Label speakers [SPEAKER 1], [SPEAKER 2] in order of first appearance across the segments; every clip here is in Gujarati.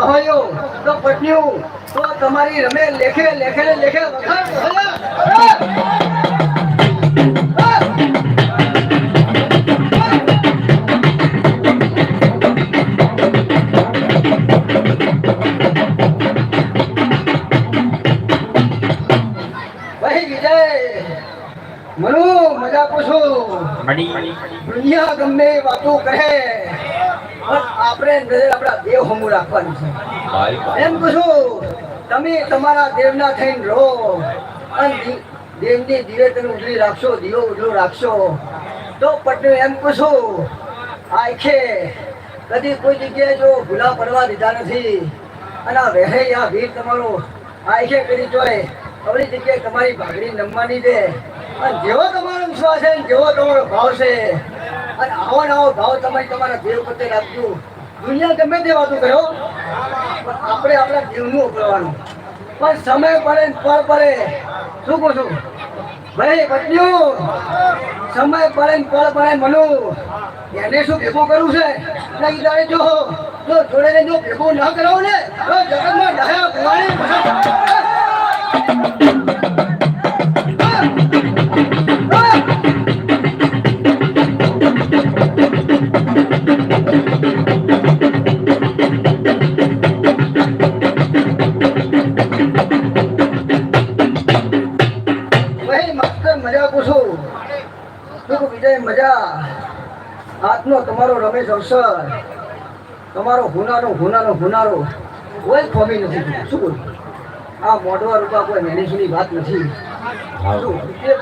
[SPEAKER 1] પહોંચ્યો તો પટ્યું તો તમારી રમે લેખે લેખે લેખે મનુ મજા પૂછું. દુનિયા ગમે વાતો કરે પણ આપણે નજર આપણા દેવ હમું રાખવાનું છે. એમ પૂછું તમે તમારા દેવના થઈને રહો અને દેવની દિવે તમે ઉજળી રાખશો દીવો ઉજળો રાખશો. તો પટનું એમ પૂછું આખે કદી કોઈ જગ્યાએ જો ભૂલા પડવા દીધા નથી અને આ વહે આ વીર તમારો આખે કરી જોય અવળી જગ્યાએ તમારી ભાગડી નમવાની દે અને જેવો તમારો વિશ્વાસ છે જેવો તમારો ભાવ છે અને આવો ને આવો ભાવ તમે તમારા દેવ પ્રત્યે રાખજો. દુનિયા ગમે તે વાતો પણ આપણે આપણા દેવનું ઉપરવાનું પણ સમય પડે પળ પડે. શું કહું છું? ભાઈ, પત્નીઓ, સમય પડે ને પળ પડે મનુ. એને શું ભેગું કરવું છે? ઈ તારે જો. જો જોડે જો ભેગું ન કરાવો ને, તો જગતમાં ડાયા ભુવાની આજનો તમારો રમેશ અવસર તમારો હુનારો હુનારો હુનારો કોઈ ખોમી નથી. શું બોલું? આ મોઢવા રૂપા કોઈ મેનેજની વાત નથી.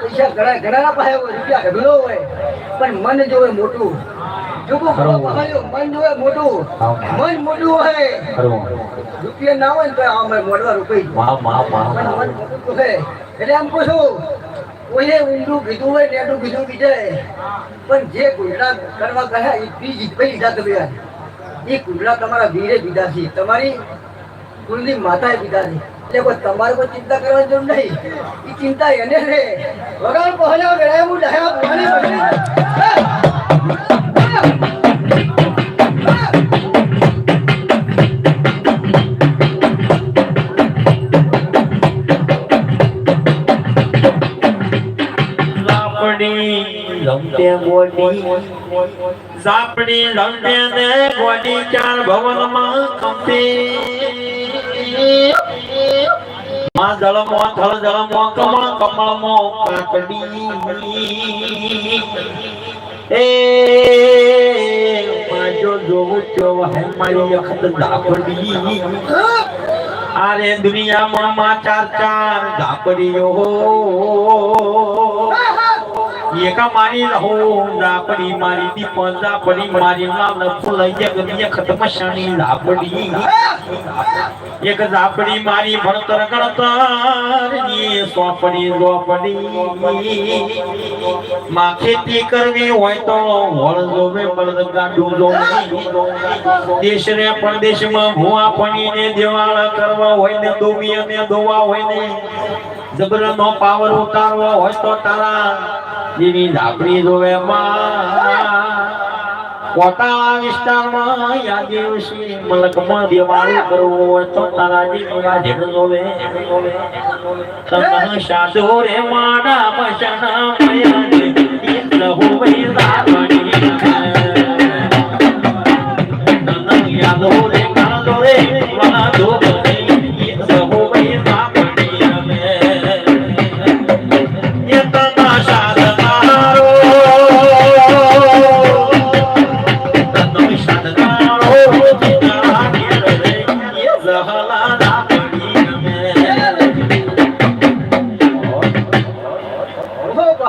[SPEAKER 1] પૈસા ઘણા ઘણા પાસે રૂપિયા ઢગલો હોય પણ મન જોવે મોટું. મન જોવે મોટું. મન મોટું હોય. રૂપિયા ના હોય ને તો આ મોઢવા રૂપિયા. એટલે એમ કહું છું કોઈએ ઊંડું કીધું હોય નેટું કીધું બીજે. પણ જે કુંડલા કરવા ગયા એ બીજ કઈ લીધા તમે એ કુંડલા તમારા વીરે પીધા છે. તમારી કુલની માતાએ પીધા છે. એટલે કોઈ તમારે કોઈ ચિંતા કરવાની જરૂર નહીં. એ ચિંતા એને રે વગર પહોંચ્યા ગયા હું ડાયા ભવાની
[SPEAKER 2] ઝાપડી રમતે ને ગોડી ચાર ભવનમાં કંપી માં જળમો થળ જળમો કમળ કમળમો કાકડી એ માજો જોવું તો હે મારી અખત દાપડી આરે દુનિયામાં માં ચાર ચાર ઝાપડીઓ એકા મારી રહો ઝાપડી મારી દીપ ઝાપડી મારી લાલ ફૂલ જગદીય ખતમ ઝાપડી મારી ભણતર ગણતરની ખેતી કરવી હોય તો વળ જોવે બળદ ગાડું દેશ રે પરદેશમાં ભૂવા પડીને દેવાળ કરવા હોય ને દોવી અને દોવા હોય ને જબરનો પાવર ઉતારવો હોય તો તારા જેની ઝાપડી જોવે પોતાના વિસ્તારમાં મલકમાં દેવાળું કરવું તો તારા જેની યાદેડ જોવે. તમને સાધો રે માડા મશના મયા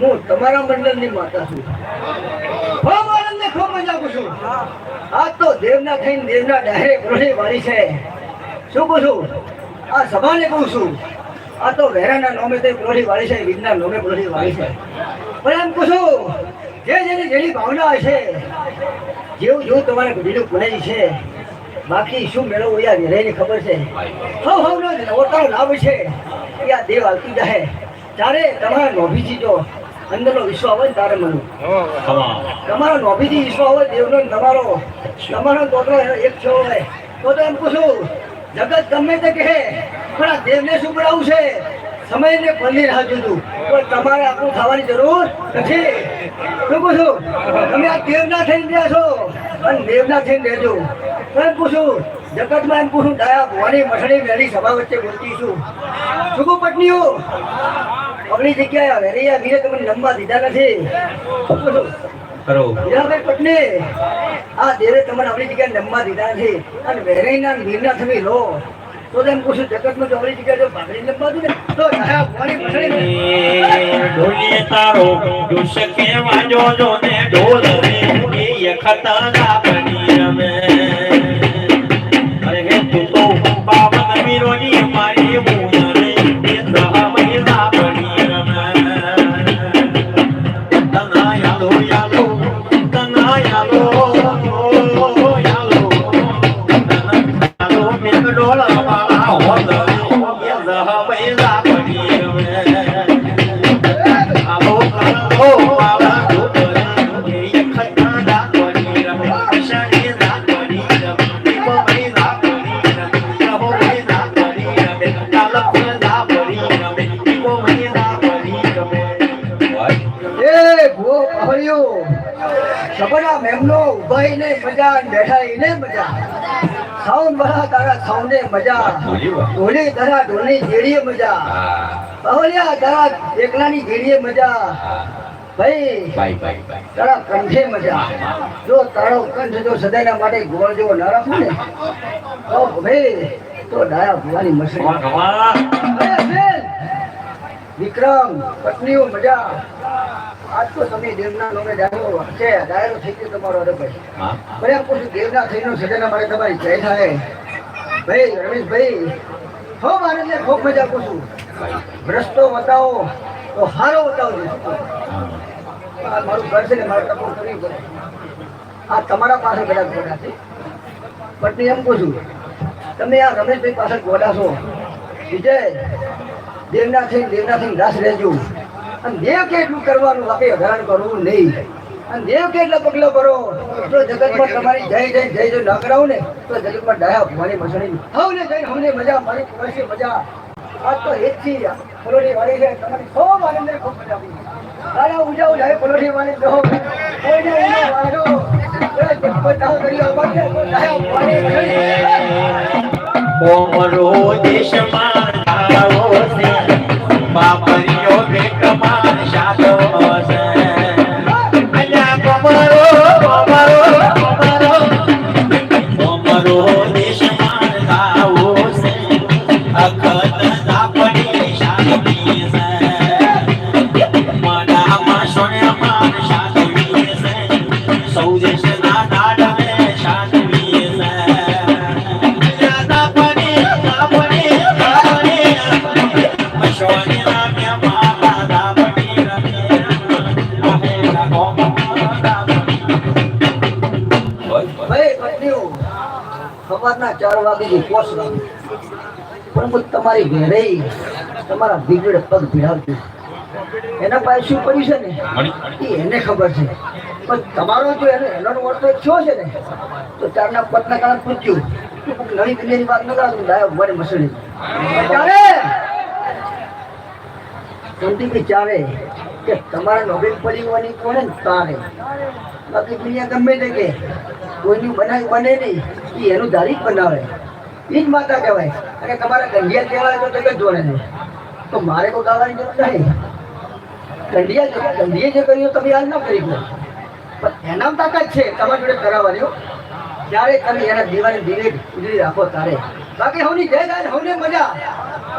[SPEAKER 1] હું તમારા મંડળની માતા છું. ખૂબ ખૂબ મજા આપું છું. આ તો દેવના થઈને દેવના ડાયરેક્ટ રોહી વાળી છે. શું કહું છું? આ સભાને કહું છું. આ તો વેરાના નોમે તે પ્રોઢી વાળી છે, વિજ્ઞાન નોમે પ્રોઢી વાળી છે. પણ કહું જે જેની જેની ભાવના હશે જેવું જેવું તમારે બીજું પુનાઈ છે બાકી શું મેળવવું યાર વેરાયની ખબર છે? હવ હવનો જ નવતારો લાભ છે. એ દેવ આવતી જાહે ત્યારે તમારા નોભીથી જો, અંદરનો વિશ્વ આવે ને તારે મનું તમારો નોભીથી વિશ્વ હોય, દેવનો ને તમારો. તમારો તોતરો એક છો હોય. તો તો એમ પૂછું, જગત ગમે તે કહે, પણ આ દેવને શું પડાવું છે? સમયને પલની રાહ જોતું. પણ તમારે આપણું થવાની જરૂર નથી. શું પૂછું? તમે આ દેવના થઈને રહ્યા છો. અને દેવના થઈને રહેજો. એમ પૂછું જગતમાં એમ પૂછું ડાયા ભવાની મઠડી વેલી સભા વચ્ચે બોલતી છું. શું પત્નીઓ? આપણી જગ્યાએ વેરૈયા વીરે તમને લંબા દીધા નથી.
[SPEAKER 2] કરો.
[SPEAKER 1] હીરાભાઈ પટની આ દેવે તમને આપણી જગ્યાએ નમવા દીધા નથી. અને વેરાઈના વીરના તમે લો. તો તેમ પૂછું જગતમાં જો આપણી જગ્યાએ જો ભાગડી તો ડાયા ભવાની મઠડી
[SPEAKER 2] ઢોલીએ તારો દુષ કેવાજો જો ને? ઢોલ રે એ ખતરા મેઘડોળ વાળા હોત રે એ
[SPEAKER 1] સબના મેમનો ઉભાઈને મજા ને બેઠાઈને મજા. સાઉન્ડ બરા તારા સાઉન્ડે મજા. ઢોલી ધરા ઢોલની જેડીએ મજા. પહળિયા તારા એકલાની જેડીએ મજા. ભાઈ
[SPEAKER 2] ભાઈ ભાઈ
[SPEAKER 1] તારા કંઠે મજા. જો તારો કંઠ જો સદાયના માટે ગોળ જેવો ન રાખો ને તો ભાઈ તો ડાયા ભવાની બેન, વિક્રમ પત્નીઓ મજા. આજ તો તમે દેવના નામે ડાયરો છે ડાયરો થઈ ગયો તમારો અરે ભાઈ. એમ કહું છું દેવના થઈનો સજન માટે તમારી જય થાય. ભાઈ રમેશભાઈ હો મારે ને ખૂબ મજા આપું છું. રસ્તો બતાવો તો સારો બતાવજો આ મારું ઘર છે ને મારે ટપોર કરવી પડે આ તમારા પાસે બધા ગોડા છે. પત્ની એમ કહું છું તમે આ રમેશભાઈ પાસે ગોડા છો. વિજય દેવના થઈને દેવના થઈને રાસ રહેજો અને દેવ કેટલું કરવાનું બાકી અઘરાણ કરવું નહીં. અને દેવ કેટલા પગલો કરો તો જગતમાં તમારી જય જય જય જો ના કરાવું ને, તો જગતમાં ડાયા મારી મસણી હવને જઈને હવને મજા, મારી વર્ષે મજા. આજ તો એક થી ફલોડી વાળી છે, તમારી ખૂબ આનંદ ખૂબ મજા આવી. દાદા ઉજાવ જાય ફલોડી વાળી દો કોઈને ઉનો વાળો, એ જગત મસણી
[SPEAKER 2] ઓમરો દેશમાં આવો
[SPEAKER 1] સવારના ચાર વાગેથી પોસ વાગે પણ તમારી ઘેરે તમારા બીગડે પગ ભીડાવજો એના પાસે શું કર્યું ને? એ એને ખબર છે. પણ તમારો જો એને એનો એક થયો છે ને, તો ચારના પતના કારણે પૂછ્યું. નવી વાત ન કરા ડાયો મને મસળી. ચાલે! શાંતિથી ચાલે. કે તમારા નોબેલ પરિવારની કોને તારે બાકી દુનિયા ગમે તે કે કોઈનું બનાવી બને નહીં એ એનું ધારી બનાવે. એ જ માતા કહેવાય. અને તમારા ગંઢિયા કહેવાય તો તમે જોડે નહીં તો મારે કોઈ ગાવાની જરૂર નહીં ગંઢિયા જે ગંઢીએ જે કર્યું તમે યાદ ન કરી ગયો પણ એનામ તાકાત છે તમારી જોડે કરાવવાની ત્યારે તમે એના દીવાને દિલે ઉજળી રાખો તારે. બાકી હવની જય ગાય હવને મજા.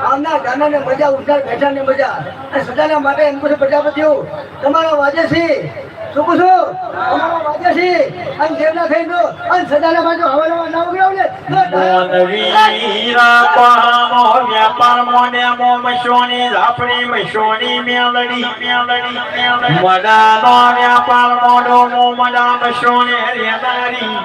[SPEAKER 1] આવનાર ગાનાને મજા ઉઠનાર બેઠાને મજા. અને સદાના માટે એમ કહું છું પ્રજાપતિઓ તમારા વાજે છે શું કહું છું? તમારા વાજે છે અને દેવના થઈ ગયો અને સદાના માટે હવાના ના ઉગડાવ ને
[SPEAKER 2] મોનવીરા પામો વ્યાપાર મોને મો મશોની ઝાપડી મશોની મેલડી મેલડી મેલડી. મડાનો વ્યાપાર મોડો મો મડા મશોની રેદારી